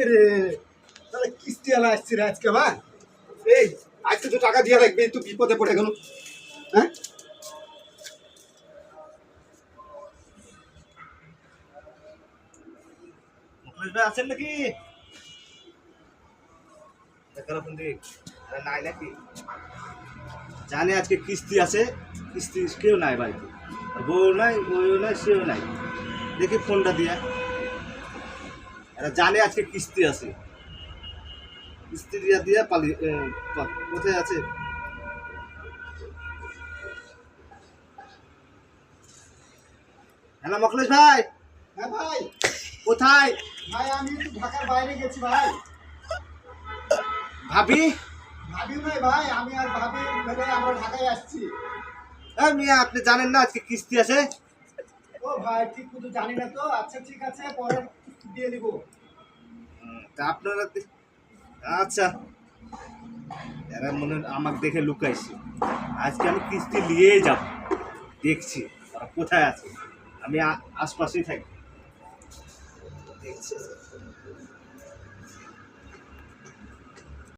এরে তাহলে কিস্তি আলা আসছি রে আজকে এই, আজকে তো টাকা গেল। হ্যাঁ? আছেন নাকি? নাই নাকি? জানে আজকে কিস্তি আছে, কিস্তি কেউ নাই বাড়িতে বউ নাই বউ নাই, সেও নাই। দেখি ফোনটা দিয়া। জানে আজকে কিস্তি আছে। কিস্তি দিয়া দিয়া পালি কোথায় আছে? হ্যালো মখলেশ ভাই। হ্যাঁ ভাই। কোথায়? ভাই আমি একটু ঢাকার বাইরে গেছি ভাই। ভাবি? ভাবি নাই ভাই আমি আর ভাবি ভেবে আমরা ঢাকায় আসছি। হ্যাঁ মিয়া আপনি জানেন না আজকে কিস্তি আছে? ও ভাই, ঠিক মতো জানি না তো। আচ্ছা ঠিক আছে, পরে দিয়ে দিব। তা আপনারা আচ্ছা। এরা মনে আমাকে দেখে লুকাইছে। আজকে আমি কিস্তি নিয়েই যাব। দেখছি ওরা কোথায় আছে। আমি আশপাশেই থাকি। দেখছি।